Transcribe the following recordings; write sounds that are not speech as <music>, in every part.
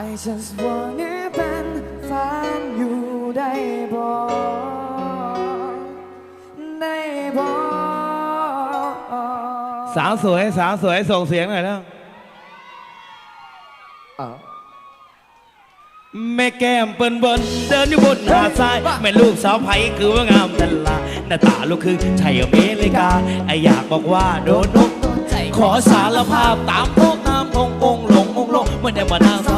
I just wanna เป็นแฟนอยู่ได้บ่ได้บ่สาวสวยสาวสวยส่งเสียงหน่อยแล้วอ้าวแม่แก้มเปิ้นเบิ้นเดินอยู่บนหาดทราย แม่ลูกสาวไผ่คือว่างามทันลาหน้าตาลูกคือไทยอเมริกาไออยากบอกว่าโดนนกโดนใจขอสารภาพตามโพกตามพงองค์หลงองค์หลงไม่ได้มานางสาวไทย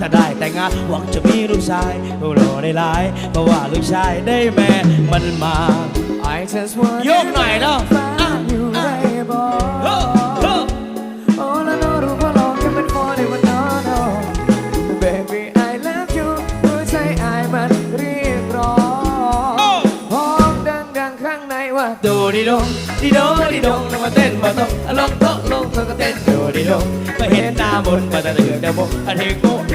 ถ้าได้แต่งงานหวังจะมีลูกชายโอ้โหได้หลายเพราะว่าลูกชายได้แม่มันมา I just wanna โยกหน่อยแล้วแฟนอยู่ได้บ่เฮ้อเฮ้อโอ้แล้วน้องรู้ว่าลองแค่เป็น for ในวันนั้น Baby I love you หัวใจอายมันเรียกร้องห้องดังๆข้างในว่า ดูดิดงดิดงดิดงลงมาเต้นมาต้องลงโต๊ะลงเธอก็เต้นดูดิดงมาเห็นหน้าบนมาแต่เดือดเดาโมอะเทงโมเทงเต้นดูดิดงดิดงดิดงมาเต้นมาต้องลงโต๊ะ ลงเธอก็เต้นดูดิดงมาเห็นหน้าบนมาแต่เดือดเดาโมอะเทงโมเท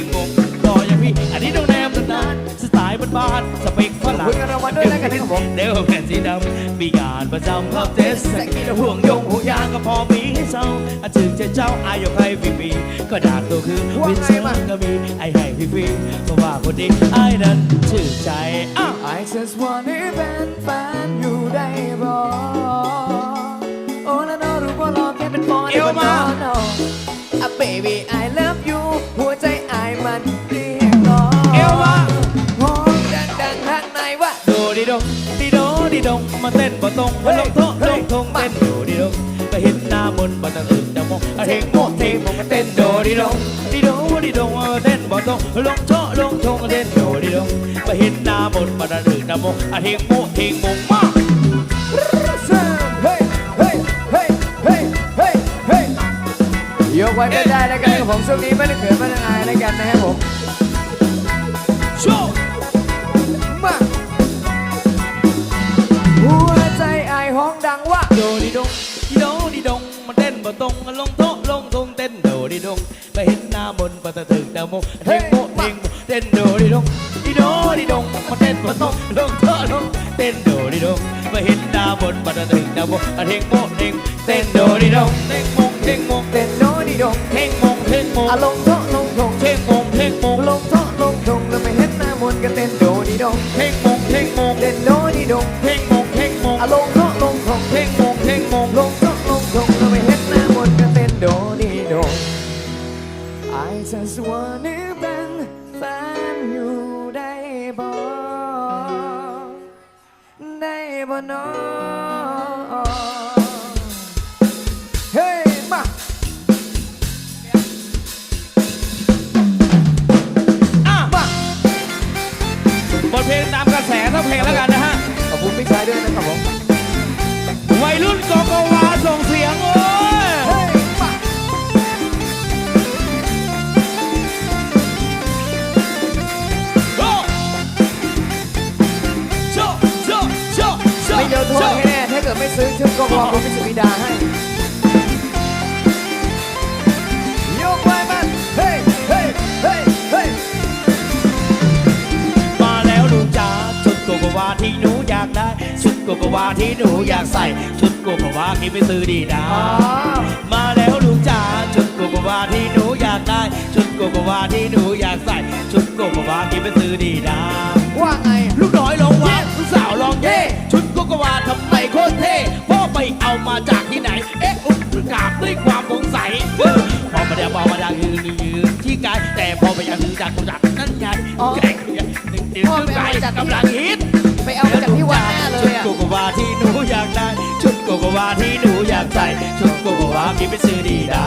งโมก็อย่างพี่อันนี้ต้องแนมนาน ๆสไตล์บ้านๆสเปคฝรั่งคุยกันรางวัลด้วยแล้วกันนะครับผมเดี๋ยวแผ่นสีดำมีการประจำครับเทสสกีและห่วงยงห่วงยางก็พอมีให้เศร้าอาถึงจะเจ้าอายกให้ฟรีๆก็ดาดตัวคือวินเซอร์ก็มีไอให้ฟรีๆเพราะว่าคนนี้ไอ้นั้นชื่อใจอ้าว I just wanna เป็นแฟนอยู่ได้บ่โอ้แล้วน้องรู้ว่าลองแค่เป็น for ในวันนั้นอะ baby I love you หัวใจอายมันเรียกร้อง งๆข้างในว่าดูดิดงดิโดดิดงมาเต้นบ่ตรงมาลงโต๊ะลงทงเต้นดูดิดงก็เห็นหน้ามนต์บ่ตั้งอื่นดำมงอะเทงโมเทงมงมาเต้นดูดิดงดิโดดิดงมาเต้นบ่ตรงลงโต๊ะลงทงเต้นดูดิดงก็เห็นหน้ามนต์บ่ตั้งอื่นดำมงอะเทงโมเทงมงมาเฮ้ยเฮ้ยเฮ้ยเฮ้ยเฮ้ยเฮ้ยยกไว้ไม่ได้แล้วกันครับผมช่วงนี้ไม่ได้เขินไม่ได้อายแล้วกันนะครั มาเต้นบ่ตรงมาลงโต๊ะลงทงเต้นโดดิดงไปเห็นหน้ามนต์บ่ตั้งถึงดำมงอะเทงโมเทงโมเต้นโดดิดงดิโดดิดงมาเต้นบ่ตรงลงโต๊ะลงเต้นโดดิดงไปเห็นหน้ามนต์บ่ตั้งถึง I just wanna เป็นแฟนอยู่ได้บ่ได้บ่น้องเฮ้ยมาอะมาบทเพลงตามกระแสทั้งเพลงแล้วกันนะฮะ ขอบคุณพี่ชายด้วยนะครับผม วัยรุ่นกกวาส่งเสียงโอ้ย ไม่ซื้อชุดกองคุณพิสุวิดาให้ยกไว้มันเฮ้ยเฮ้ยเฮ้ยเฮ้ยมาแล้วลูกจ๋าชุดโกโกวาที่หนูอยากได้ ชุดโกโกวาที่หนูอยากใส่ ชุดโกโกวาที่ไปซื้อดีนะอ๋อมาแล้วลูกจ๋าชุดโกโกวาที่หนูอยากได้ ชุดโกโกวาที่หนูอยากใส่ ชุดโกโกวาที่ไปซื้อดีนะว่าไง ลูกน้อยลงวางลูกสาวลองเย่ชุดโกโกวาทำไมโคตรเท่พ่อไปเอามาจากที่ไหน เอ๊ะอุดกราบด้วยความสงสัยพอมาเดี๋ยวพอมาดังยืนยืนที่กายแต่พอไปยังยืนจากคนจากนั่นไงแกล้งหนึ่งเดียวกายกำลังฮิตไปเอามาจากที่วัดแน่เลยอะชุดโกโกวาที่หนูอยากได้ชุดโกโกวาที่หนูอยากใส่ชุดโกโกวาที่ไปซื้อดีดา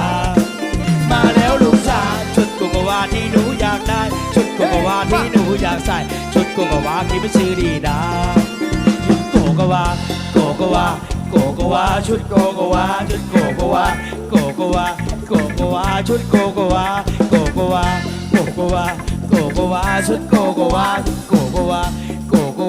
มาแล้วลูกสาวชุดโกโกวาที่หนูอยากได้ ชุดโกโกวาที่หนูอยากใส่ชุดโกโกวาที่ไปซื้อดีดาชุดโกโกวา โกโกวาโกโกวาชุดโกโกวาชุดโกโกวาโกโกวาโกโกวาชุดโกโกวาโกโกวาโกโก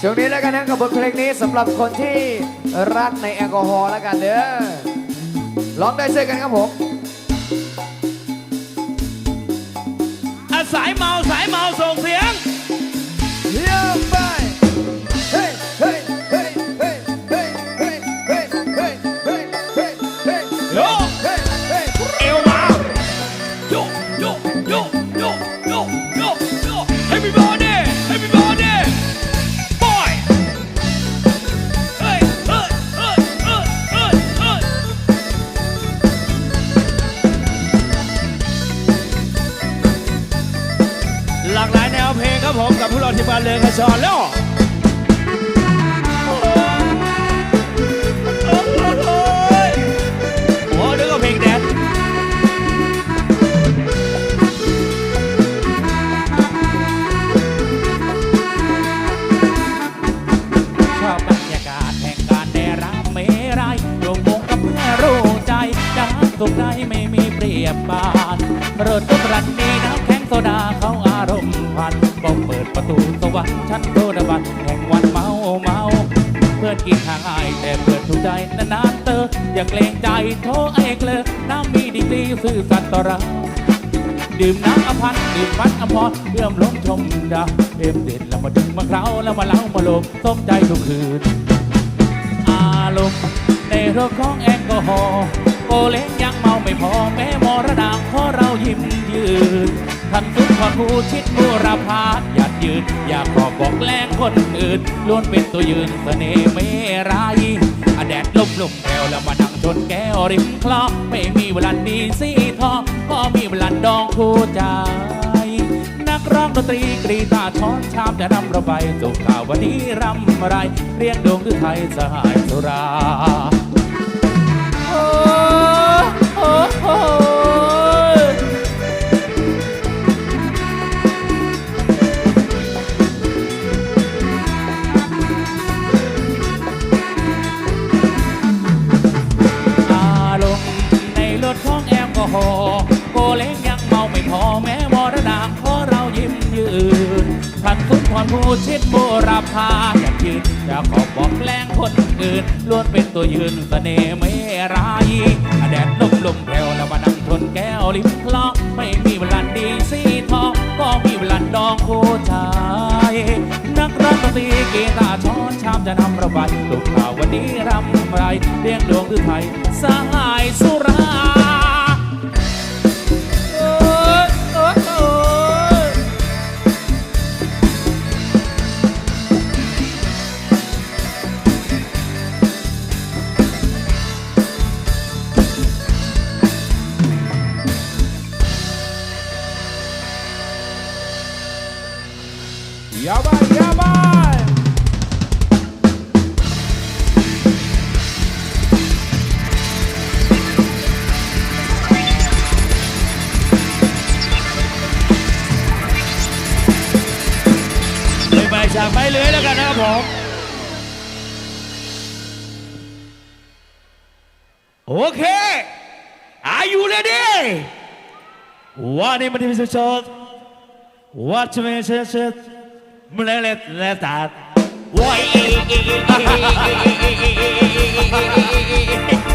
ช่วงนี้แล้วกันนะกับบทเพลงนี้สำหรับคนที่รักในแอลกอฮอล์แล้วกันเด้อร้องได้ช่วยกันครับผมอะสายเมาสายเมาส่งเสียงานรถทุกรันนี้น้ำแข็งโซดาเขาอารมณ์พันก็เปิดประตูสวรรค์ชั้นโซดาบันแห่งวันเมาเมาเพื่อนกินทางอายแต่เพื่อนถูกใจนานๆเตออย่าเกรงใจโทษเอกเลยน้ำมีดีกรีซื่อสัตย์ต่อเราดื่มน้ำอภันดื่มพันอภรเอื้อมล้มชมดาเอ็มเด็ดแล้วมาดึงมาเคล้าแล้วมาเล้ามาลมสมใจทุกคืน อารมณ์ในรถของแอลกอฮอล์ โอเล้งยังเมาไม่พอแม้มรณะขอเรายิ้มยืนท่านสุดขอผู้ชิดบูรพาดหยัดยืน อยากขอบอกแกล้งคนอื่นล้วนเป็นตัวยืนเสน่ห์ไม่ร้ายอแดดลมลมแก้วแล้วมานั่งชนแก้วริมคลองไม่มีเวลาดีสีทองก็มีเวลาดองคู่ใจนักร้องดนตรีกรีตาช้อนชามจะนำเราไปสู่ข่าววันนี้รำไรเรียกดวงคือไทยสหายสุรา อนผู้ชิดบูรพาอยากยืนจะขอบอกแรงคนอื่นล้วนเป็นตัวยืนเสน่ห์ไม่ร้ายแดดล ลมแผ่วแล้วมานั่งทนแก้วริมคลองไม่มีเวลาดีสีทองก็มีเวลาดองโคชายนักร้องดนตรีกีตาร์ช้อนชามจะนำระบายลูกข่าววันนี้รำไรเรียงดวงคือไทยสหายสุรา Wanneer is het zo? me, is het? Mlelet let that. Why? <laughs>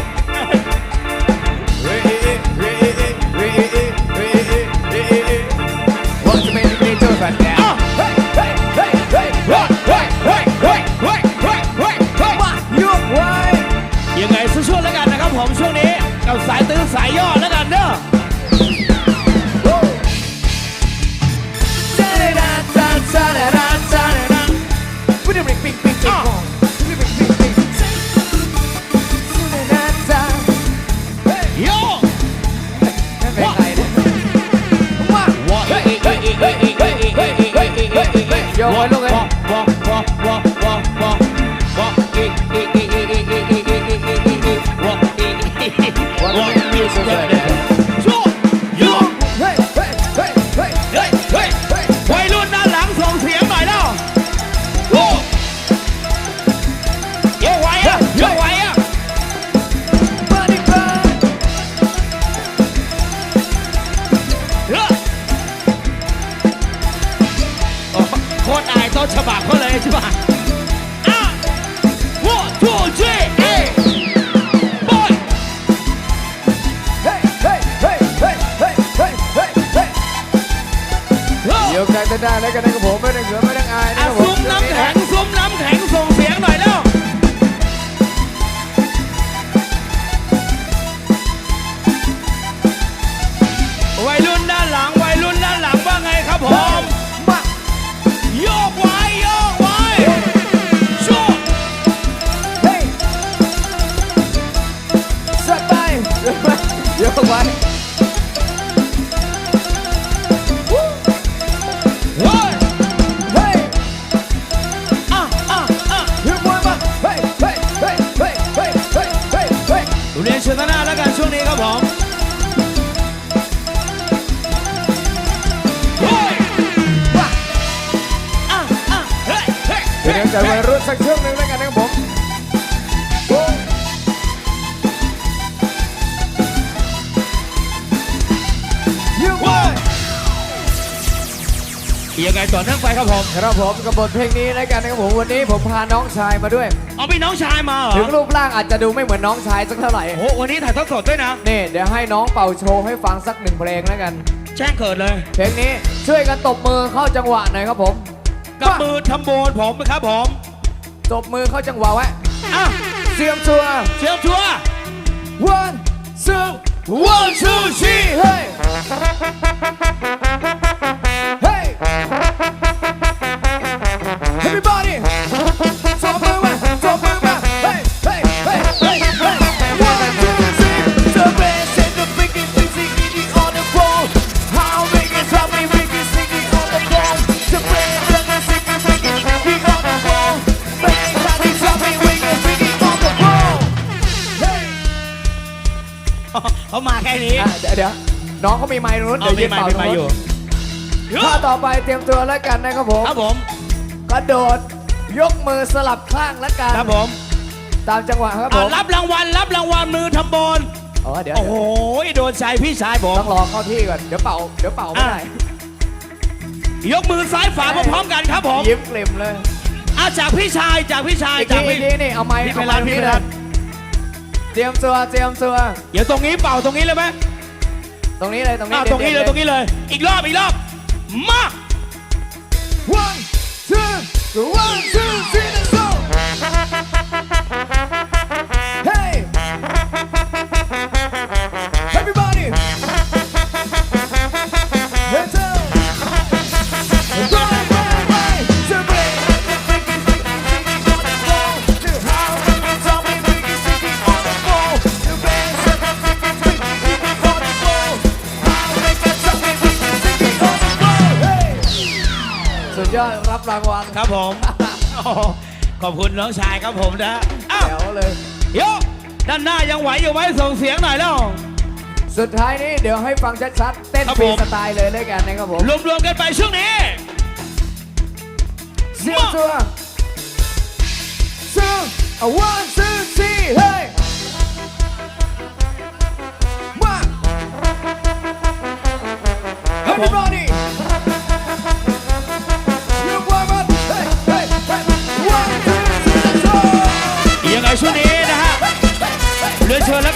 Yo, bueno, eh. ครับผมครับผมกับบทเพลงนี้แล้วกันนะครับผมวันนี้ผมพาน้องชายมาด้วย เอามีน้องชายมาเหรอถึงรูปร่างอาจจะดูไม่เหมือนน้องชายสักเท่าไหร่โอ้โหวันนี้ถ่ายทอดสดด้วยนะนี่เดี๋ยวให้น้องเป่าโชว์ให้ฟังสักหนึ่งเพลงแล้วกัน แจ้งเกิดเลย เพลงนี้ช่วยกันตบมือเข้าจังหวะหน่อยครับผมกับมือทำโบนผมครับผมตบมือเข้าจังหวะไว้อะเสียมชัวเชียร์ชัวร์ one two one two three เฮ้ย เอามาแค่นี้ เดี๋ยวเดี๋ยวน้องเขามีไมค์นู้น เดี๋ยวยืนเป่าตรงนู้น อยู่ ถ้าต่อไปเตรียมตัวแล้วกันนะครับผมครับผมกระโดดยกมือสลับข้างแล้วกันครับผมตามจังหวะครับผอะมรับรางวัลรับรางวัลมือทำโบนอ๋อเดี๋ยวโอ้โหเดี๋ยวโดนใจพี่ชายผมต้องรอเข้าที่ก่อนเดี๋ยวเป่าเดี๋ยวเป่าไม่ได้ยกมือซ้ายฝาพร้อมๆกันครับผมยิ้มกลิ่มเลยอะจากพี่ชายจากพี่ชายอีกจาทีกอีพี่กทีนี่เอาไม้พี่เอาเป็นไม้ร้านตรงพี่นี้เป็นเลร้ายนเตรียมตัวเตรียมตัวเดี๋ยวตรงนี้เป่าตรงนี้เลยไหมตรงนี้เลยตรงนี้อะตรงนี้เลยตรงนี้เลย อีกรอบอีกรอบ มา one two one two three let's go สุดยอดรับรางวัลครับผมโอ้โหขอบคุณน้องชายครับผมนะอ้าวแถวเลยโยกด้านหน้ายังไหวอยู่ไหมส่งเสียงหน่อยแล้ว สุดท้ายนี้เดี๋ยวให้ฟังชัดๆ เต้นครับฟรีผมสไตล์เลยเลยกันนะครับผมรวมๆกันไปช่วงนี้ เสียงตัวสองเอา one two three เฮ้ยมา ครับผม everybody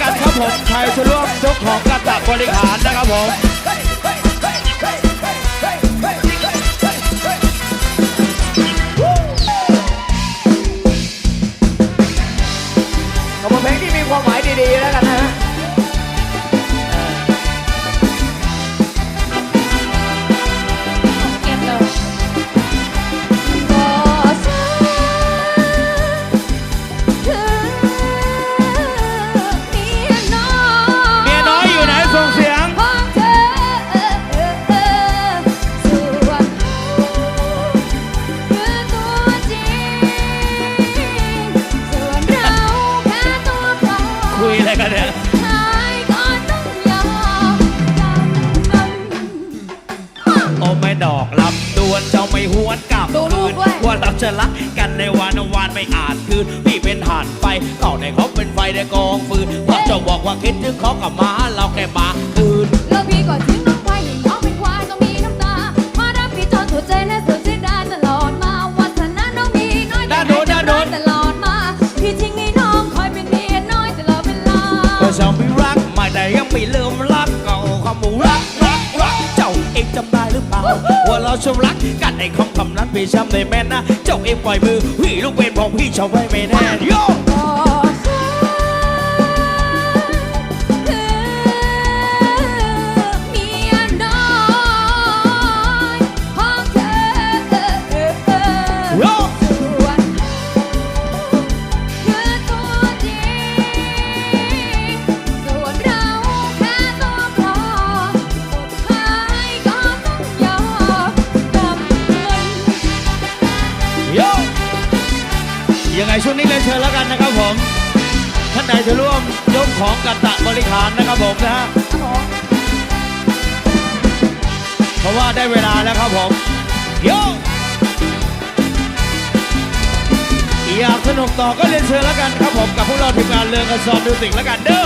รียนครับผมใครจะร่วมยกของกระตับบริหารนะครับผมก็เป็นเพลงที่มีความหมายดีๆแล้วกัน เก่าคำว่ารักรักรักเจ้าเองจำได้หรือเปล่าว่าเราเราชมรักกันในคำคำนั้นพี่ช้ำในแม่นนะเจ้าเองปล่อยมือพี่ลูกเป็นขอกพี่ชอบไว้ไม่แน่โย ของกัตตะบริขารนะครับผมนะฮะเพราะว่าได้เวลาแล้วครับผมโยอยากสนุกต่อก็เรียนเชิญแล้วกันครับผมกับพวกเราทีมงานเรืองกระสอบดูสิงแล้วกันเด้อ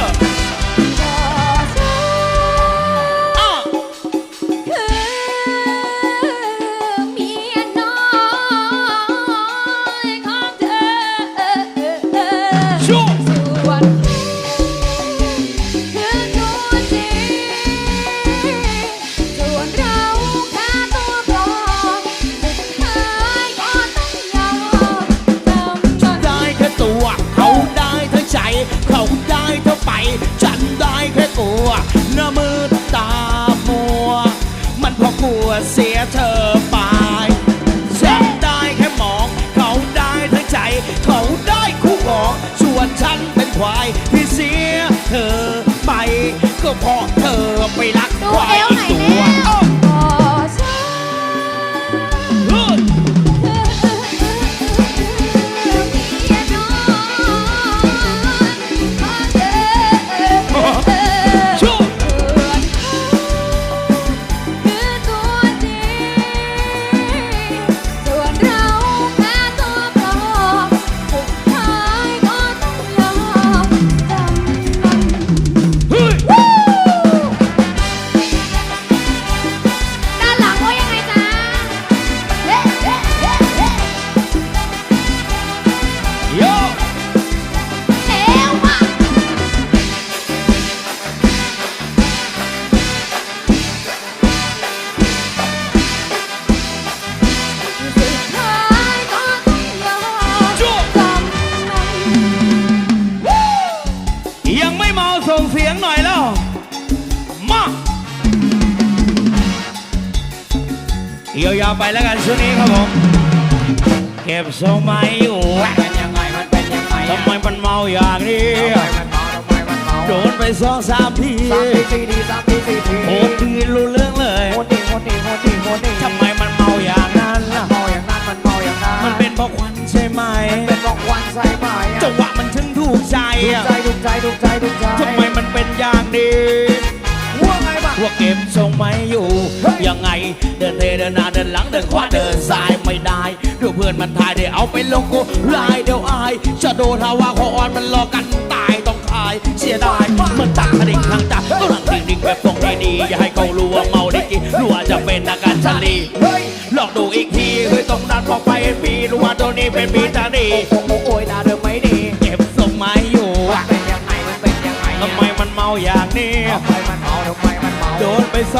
ก็เพราะเธอไปรักดูควาเอยวไหนอีกแล้ตัว ยียวยาไปแล้วกันช่วงนี้ครับผม เก็บทรงไม่อยู่เป็นยังไงมันเป็นยังไงทำไมมันเมาอย่างนี้ทำไมมันเมาทำไมมันเมาโดนไปสองสามทีสามทีสี่ทีสามทีสี่ทีโอ้ทีรู้เรื่องเลยโคตรดีโคตรดีโคตรดีโคตรดีทำไมมันเมาอย่างนั้นล่ะเมาอย่างนั้นมันเมาอย่างนั้นมันเป็นเพราะควันใช่ไหมมันเป็นบอกวันใส่ไหมอะจังหวะมันถึงถูกใจถูกอะใจถูกใจถูกใจถูกใจทำไมมันเป็นอย่างนี้ ว่าไงบ้างว่าเก็บทรงไม่อยู่เฮ้ยยังไงเดินเทเดินหน้าเดินหลังเดินขวาเดินซ้ายไม่ได้ ดูเพื่อนมันทายได้เอาไปลงกูลายเดี๋ยวอายจะโดนหาว่าขออ่อนมันรอกันตายต้องทายเสียดายมันตักกระดิ่งทางจับก็หลังดิ่งดิ่งแบบตรงดีๆอย่าให้เขารู้ว่าเมาได้จริงรู้ว่าจะเป็นอาการชาลีเฮ้ยลองดูอีกทีเฮ้ยตรงนั้นมองไปเห็นปีรู้ว่าตัวนี้เป็นปีตาดีโอ้โหโอ้ยน่าเดิมไม่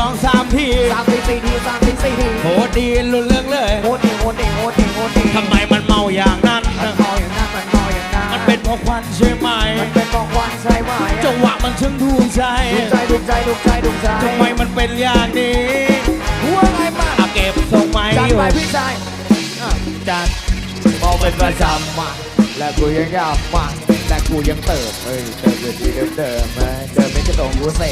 องสามทีสามทีสี่ทีสามทีสี่ทีโหดีรู้เรื่องเลยโคตรดีโคตรดีโคตรดีโคตรดีทำไมมันเมาอย่างนั้นมันเมาอย่างนั้นมันเมาอย่างนั้นมันเป็นเพราะควันใช่ไหมมันเป็นบอกวันใช่ไหมอะจังหวะมันถึงถูกใจถูกใจถูกใจถูกใจถูกใจทำไมมันเป็นอย่างนี้ว่าไงบ้างอาเก็บทรงไม่จัดอยู่ไปพี่ชายอะจัดเมาเป็นประจำมาและกูยังอยากมาและกูยังเติบเอ้ยเติบอยู่ที่เดิมเดิมๆเอ้ยเดิมไม่จะตรงกูเซ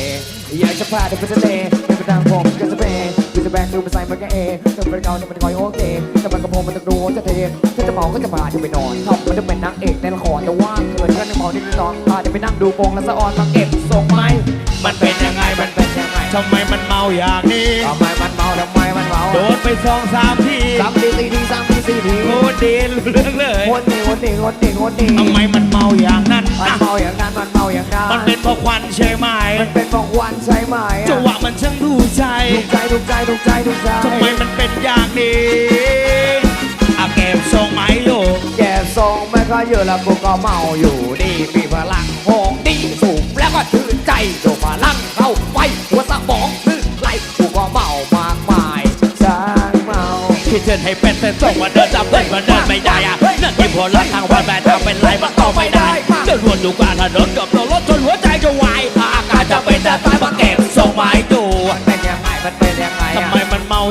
อยากจะพาเธอไปทะเลไม่ไปทางผมก็จะเปย์กูจะแบกดูไปใส่มันก็เองเติมไปเก่าเนี่ยมันคอยโอเคแต่มันกระโปรงมันจะดูจะเทถ้าจะเมาก็จะพาเธอไปนอนทำมันจะเป็นนางเอกในละครแต่ว่าเกิดก็ในเมาที่นอนพาเธอไปนั่งดูโปงและสะออนนาเก็บทรงไหมมันเป็นยังไงมันเป็น ทำไมมันเมาอย่างนี้ ทำไมมันเมาทำไมมันเมาโดนไปสองสามทีสามทีสี่ทีสามทีสี่ทีโคตรดีรู้เรื่องเลยโคตรดีโคตรดีโคตรดีโคตรดีทำไมมันเมาอย่างนั้นมันอะเมาอย่างนั้นมันเมาอย่างนั้น มันเป็นเพราะควันใช่ไหม มันเป็นบอกวันใช่ไหมอะจังหวะมันช่างถูกใจถูกใจถูกใจถูกใจถูกใจทำไมมันเป็นอย่างนี้อาเก็บทรงไหมอยู่แกทรงไม่ค่อยเยอะแล้วกูก็เมาอยู่ดีมีพลังโหงดีสูงแล้วก็ชื่น ใจโดนพลังเข้าไปหัวสมองลื่นไหลกูก็เมามากมายช่างมให้เป็นเส้นตรงมาเดินจำเป็นมันเดินไม่ได้อะนั่นที่ผลลัพธ์ทางวันแม่ทำเป็นไรมันต่อไม่ได้เดินวนอยู่กลางถนนกับรถรถจนหัวใจจะวายอาการจะเป็นจะตายมาเก็บส่งไม้ดู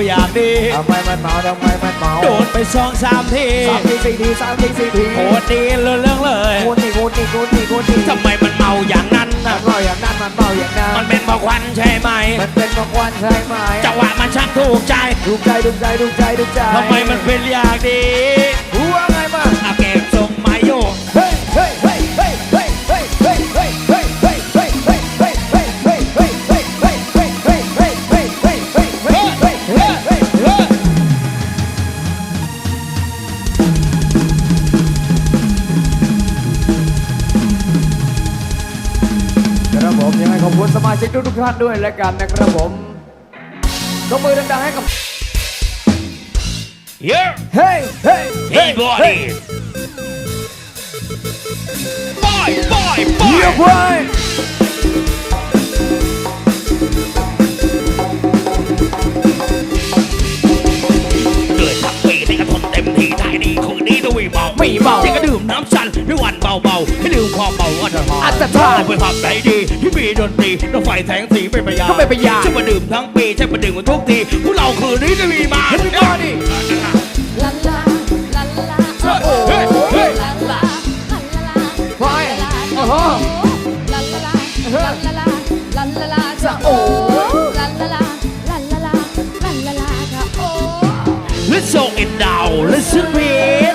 อย่างนี้ทำไมมันเมาทำไมมันเมาโดนไปสองสามทีสามทีสี่ทีสามทีสี่ทีโคตรดีเรื่องเลยกูนี่กูนี่กูนี่กูนี่ทำไมมันเมาอย่างนั้นมัน่ะนเมาอย่างนั้นมันเมาอย่างนั้นมันเป็นเพราะควันใช่ไหม มันเป็นมากวันใช่ไหมจังหวะมันชักถูกใจดูใจดูใจดูใจดูใจทำไมมันเป็นอย่างนี้ สมาชิกทุกๆท่านด้วยและกันนะครับผมตบมือดังๆให้กับเยอะเฮ้ยเฮ้ยเฮ้ รายอันตรายไปผับไหนดีที่มีดนตรีรถไฟแสงสีเป็นพยานก็เป็นพยานใช่มาดื่มทั้งปีใช่มาดื่มกันทุกทีพวกเราคืนนี้จะมีมาเฮ้ยมาดิลาลาลาลาโอ้โหเฮ้ยลาลาลาลาไปโอ้โหลาลาลาลาลาลาลาลาลาจะโอ้ลาลาลาลาลาลาลาลาลาจะโอ้ Let's show it down Let's beat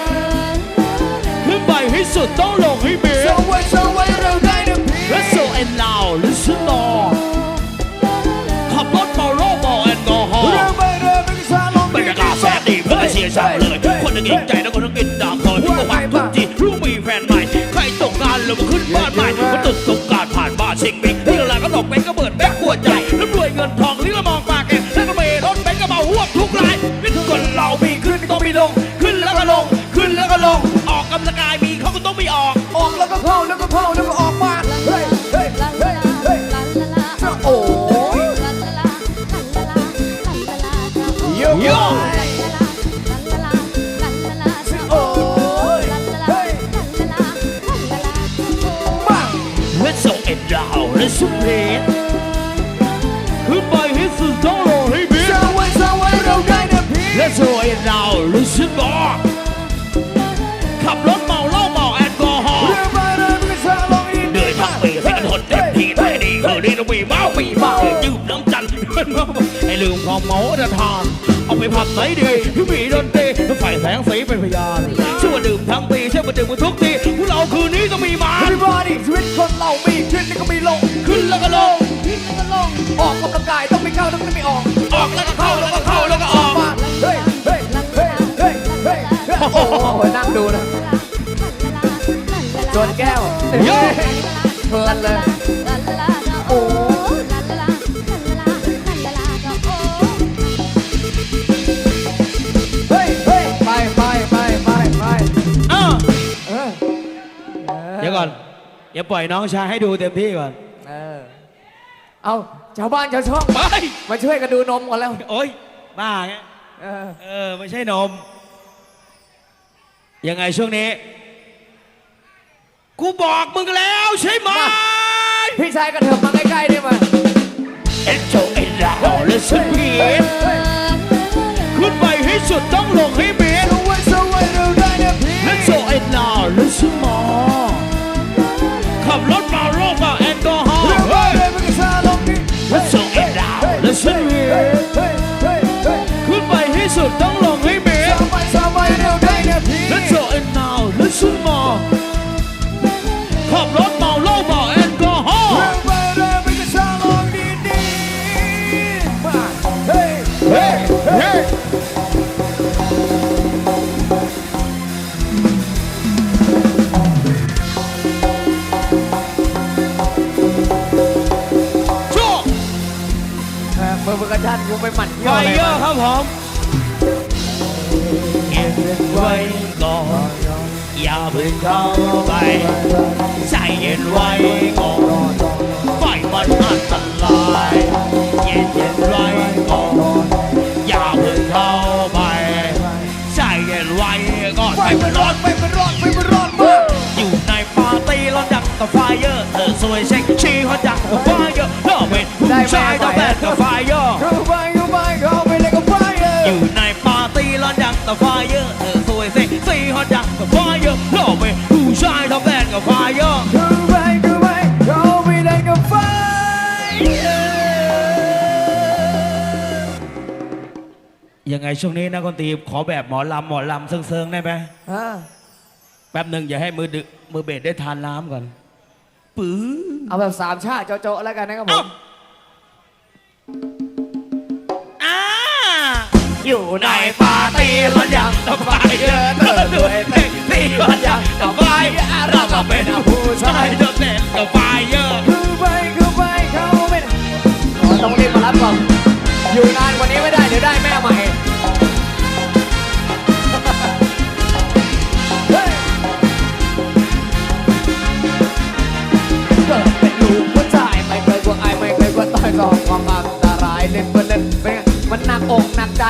ขึ้นไปให้สุดต้อง ดีเพื่อเลยทุกคนต้องกินใจแล้วคนต้องกินดามพอยก็ฟังทุกทีรู้มีแฟนใหม่ ใครตกงานหรือมาขึ้นบ้านใหม่ now Let's more ขับรถเมาเหล้าเมาแอลกอฮอล์เริ่มไปเริ่มไปซาลงอีกเหนื่อยทั้งปีให้กันทนเต็มที่แต่ดีคือนี่ต้องมีเมามีเมายืมน้ำจันทร์ให้ลืมความเมาจะทานเอาไปผับไหนดีที่มีดนตรีรถไฟแสงสีเป็นพยานเชื่อว่าดื่มทั้งปีเชื่อว่าดื่มมาทุกทีพวกเราคืนนี้ต้องมีมา Everybody ชีวิตคนเรามีขึ้นแล้วก็มีลงขึ้นแล้วก็ลงออกกำลังกายต้องไม่เข้าต้ แก้วโย่เพลินเลย โอ้เฮ้ยเฮ้ยไปไปไปไปไปอ้าวเออเดี๋ยวก่อนเดี๋ยวปล่อยน้องชายให้ดูเต็มที่ก่อนเออเอาชาวบ้านชาวช่องไปมาช่วยกันดูนมก่อนแล้วโอ๊ยบ้าไงเออเออไม่ใช่นม ยังไงช่วงนี้ กูบอกมึงแล้วใช่ไหม พี่ชายกระเถิบมาใกล้ๆได้ไหมเอ็นโจเอ็ูไปหมั่นไฟเที่ยวอะไรเยอะครับผมเก็บไว้ก่อนอย่าเพิ่งเข้าไปใจเย็นไว้ก่อนไฟมันอันตรายเย็นเย็นไว้ก่อนอย่าเพิ่งเข้าไปใจเย็นไว้ก่อนไฟมันร้อนไฟมันร้อนไฟมันร้อนมากอยู่ในปาร์ตี้ร้อนจังกับไฟเยอะเธอสวยเซ็กซี่ฮอตจังกับไฟเยอะหล่อเป็นผู้ชายต้องแบนกับไฟเยอะ กับไฟเยอะเธอสวยเซ็กซี่ฮอตจังกับไฟเยอะหล่อเป็นผู้ชายต้องแบนกับไฟเยอะเข้าไปเข้าไปเข้าไปเลยกับไฟเออยังไงช่วงนี้นะคนตีขอแบบหมอลำหมอลำเซิงๆได้ไหมอ่าแป๊บหนึ่งอย่าให้มือดึมือเบสได้ทานน้ำก่อนปื้อเอาแบบสามชาติโจ๊ะๆแล้วกันนะครับผเอ้าม อยู่ในปาร์ตี้ร้อนยังกับไฟเยอะเธอสวยเซ็กซี่ร้อนยังกับไฟเยอะเราก็เป็นผู้ชายต้องแบนกับไฟเยอะเข้าไปเข้าไปเข้าไปอ๋อต้องรีบมารับก่อนอยู่นานกว่านี้ไม่ได้เดี๋ยวได้แม่ใหม่เฮ้ยเกิดเป็นลูกผู้ชายไม่เคยกลัวอายไม่เคยกลัวตายสองความอันตรายเล่นเพื่อนเล่นเป็นไงมัน หนักอกหนักใจ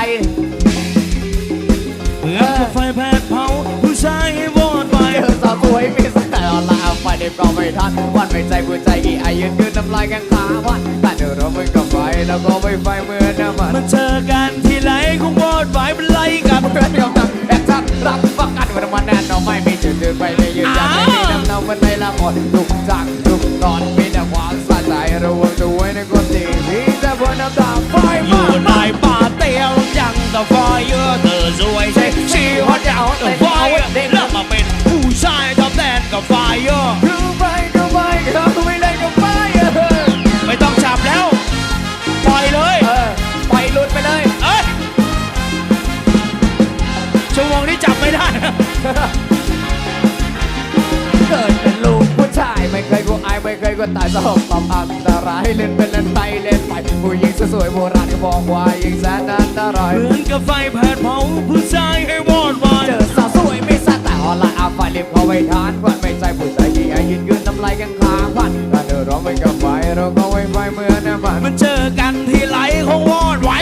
เพื่อไฟแผดเผาผู้ชายให้วอดไป เจอสาวสวยมีสไตล์ออนไลน์เอาไปเด็บก็ไม่ทันวันไม่ใจผู้ใจอีอายืนยืนน้ำลายแกงขาวันแต่เดี๋ยวเราไม่กับไฟแล้วก็ไม่ไฟเหมือนน้ำมัน มันเจอกันที่ไรคงวอดไปเป็นไรกันเพื่อนกำลังแอบชักรับฟังกันวันมันแน่นอนไม่มีจุดยืนไปไม่ยืนยันไม่มีน้ำเน่ามันในละครทุกจังทุกตอนมีแต่ความสะใจระวังตัวไว้ในคนที่มีแต่บนน้ำตาไฟ ยังแต่ไฟเยอะเธอสวยเซ็กซี่ฮอตยังแต่ไฟเยอะแล้วมาเป็นผู้ชายทำแดนกับไฟเยอะเข้าไปเข้าไปเข้าไปเลยกับไฟเออไม่ต้องจับแล้วปล่อยเลยเออปล่อยหลุดไปเลยเอ้ยชั่วโมงนี้จับไม่ได้นะเกิดเป็นลูกผู้ชายไม่เคยกลัวอายไม่เคยกลัวตายสองความอัน ตรายเล่นเป็นเล่นไปเล่นไปผู้หญิงสวยๆโบราณก็บอกว่ายิ่งแสนอันตรายเหมือนกับไฟแผดเผาผู้ชายให้วอดวายเจอสาวสวยไม่สักแต่ออนไลน์อาฟ้าเล็บเขาไว้ทานควันไม่ใจผู้ชายที่อายินยืนน้ำลายกันขาพันถ้าเดินร้องไม่กับไฟเราก็ไว้ไฟเหมือนน้ำมันมันเจอกันทีไรคงวอดวาย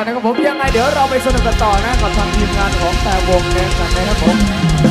กันะครับนะครับผมยังไงเดี๋ยวเราไปสนุกกันต่อนะกับทางทีมงานของแต่วงแน้นกันนะครับผม